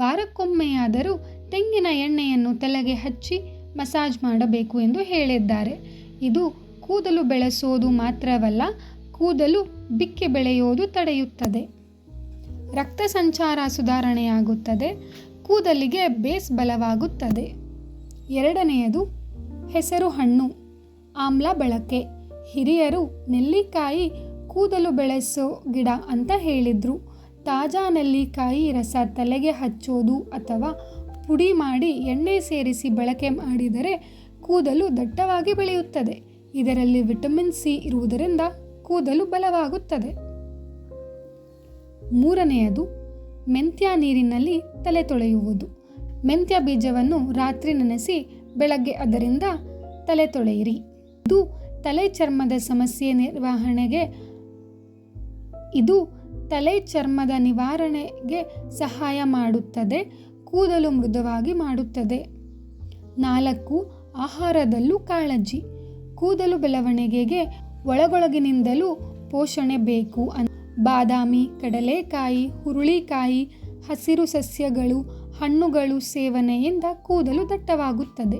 ವಾರಕ್ಕೊಮ್ಮೆಯಾದರೂ ತೆಂಗಿನ ಎಣ್ಣೆಯನ್ನು ತಲೆಗೆ ಹಚ್ಚಿ ಮಸಾಜ್ ಮಾಡಬೇಕು ಎಂದು ಹೇಳಿದ್ದಾರೆ. ಇದು ಕೂದಲು ಬೆಳೆಸೋದು ಮಾತ್ರವಲ್ಲ, ಕೂದಲು ಬಿಕ್ಕಿ ಬೆಳೆಯೋದು ತಡೆಯುತ್ತದೆ. ರಕ್ತ ಸಂಚಾರ ಸುಧಾರಣೆಯಾಗುತ್ತದೆ, ಕೂದಲಿಗೆ ಬೇಸ್ ಬಲವಾಗುತ್ತದೆ. ಎರಡನೆಯದು, ಹೆಸರು ಹಣ್ಣು, ಆಮ್ಲ ಬಳಕೆ. ಹಿರಿಯರು ನೆಲ್ಲಿಕಾಯಿ ಕೂದಲು ಬೆಳೆಸೋ ಗಿಡ ಅಂತ ಹೇಳಿದ್ರು. ತಾಜಾ ನೆಲ್ಲಿಕಾಯಿ ರಸ ತಲೆಗೆ ಹಚ್ಚೋದು ಅಥವಾ ಪುಡಿ ಮಾಡಿ ಎಣ್ಣೆ ಸೇರಿಸಿ ಬಳಕೆ ಮಾಡಿದರೆ ಕೂದಲು ದಟ್ಟವಾಗಿ ಬೆಳೆಯುತ್ತದೆ. ಇದರಲ್ಲಿ ವಿಟಮಿನ್ ಸಿ ಇರುವುದರಿಂದ ಕೂದಲು ಬಲವಾಗುತ್ತದೆ. ಮೂರನೆಯದು, ಮೆಂತ್ಯ ನೀರಿನಲ್ಲಿ ತಲೆ ತೊಳೆಯುವುದು. ಮೆಂತ್ಯ ಬೀಜವನ್ನು ರಾತ್ರಿ ನೆನೆಸಿ ಬೆಳಗ್ಗೆ ಅದರಿಂದ ತಲೆ ತೊಳೆಯಿರಿ. ಇದು ತಲೆ ಚರ್ಮದ ಸಮಸ್ಯೆ ನಿರ್ವಹಣೆಗೆ ಇದು ತಲೆ ಚರ್ಮದ ನಿವಾರಣೆಗೆ ಸಹಾಯ ಮಾಡುತ್ತದೆ, ಕೂದಲು ಮೃದುವಾಗಿ ಮಾಡುತ್ತದೆ. ನಾಲ್ಕು, ಆಹಾರದಲ್ಲೂ ಕಾಳಜಿ. ಕೂದಲು ಬೆಳವಣಿಗೆಗೆ ಒಳಗೊಳಗಿನಿಂದಲೂ ಪೋಷಣೆ ಬೇಕು ಅನ್, ಬಾದಾಮಿ, ಕಡಲೆಕಾಯಿ, ಹುರುಳಿಕಾಯಿ, ಹಸಿರು ಸಸ್ಯಗಳು, ಹಣ್ಣುಗಳು ಸೇವನೆಯಿಂದ ಕೂದಲು ದಟ್ಟವಾಗುತ್ತದೆ.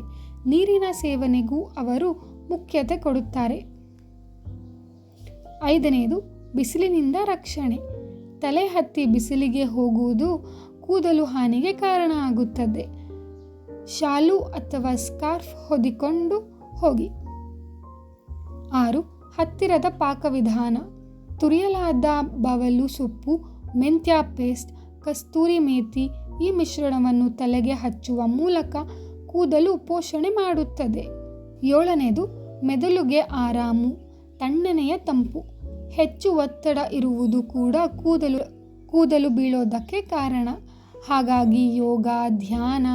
ನೀರಿನ ಸೇವನೆಗೂ ಅವರು ಮುಖ್ಯತೆ ಕೊಡುತ್ತಾರೆ. ಐದನೆಯದು ಬಿಸಿಲಿನಿಂದ ರಕ್ಷಣೆ. ತಲೆ ಹತ್ತಿ ಬಿಸಿಲಿಗೆ ಹೋಗುವುದು ಕೂದಲು ಹಾನಿಗೆ ಕಾರಣ ಆಗುತ್ತದೆ. ಶಾಲು ಅಥವಾ ಸ್ಕಾರ್ಫ್ ಹೊದಿಕೊಂಡು ಹೋಗಿ. ಆರು, ಹತ್ತಿರದ ಪಾಕವಿಧಾನ. ತುರಿಯಲಾದ ಬವಲು ಸೊಪ್ಪು, ಮೆಂತ್ಯ ಪೇಸ್ಟ್, ಕಸ್ತೂರಿ ಮೇತಿ ಈ ಮಿಶ್ರಣವನ್ನು ತಲೆಗೆ ಹಚ್ಚುವ ಮೂಲಕ ಕೂದಲು ಪೋಷಣೆ ಮಾಡುತ್ತದೆ. ಏಳನೇದು, ಮೆದುಳುಗೆ ಆರಾಮು, ತಣ್ಣನೆಯ ತಂಪು. ಹೆಚ್ಚು ಒತ್ತಡ ಇರುವುದು ಕೂಡ ಕೂದಲು ಕೂದಲು ಬೀಳೋದಕ್ಕೆ ಕಾರಣ. ಹಾಗಾಗಿ ಯೋಗ, ಧ್ಯಾನ,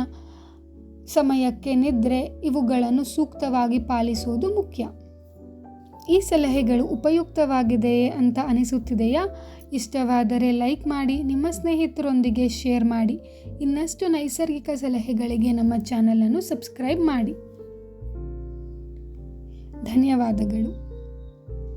ಸಮಯಕ್ಕೆ ನಿದ್ರೆ ಇವುಗಳನ್ನು ಸೂಕ್ತವಾಗಿ ಪಾಲಿಸುವುದು ಮುಖ್ಯ. ಈ ಸಲಹೆಗಳು ಉಪಯುಕ್ತವಾಗಿದೆಯೇ ಅಂತ ಅನಿಸುತ್ತಿದೆಯಾ? ಇಷ್ಟವಾದರೆ ಲೈಕ್ ಮಾಡಿ, ನಿಮ್ಮ ಸ್ನೇಹಿತರೊಂದಿಗೆ ಶೇರ್ ಮಾಡಿ. ಇನ್ನಷ್ಟು ನೈಸರ್ಗಿಕ ಸಲಹೆಗಳಿಗೆ ನಮ್ಮ ಚಾನಲನ್ನು ಸಬ್ಸ್ಕ್ರೈಬ್ ಮಾಡಿ. ಧನ್ಯವಾದಗಳು.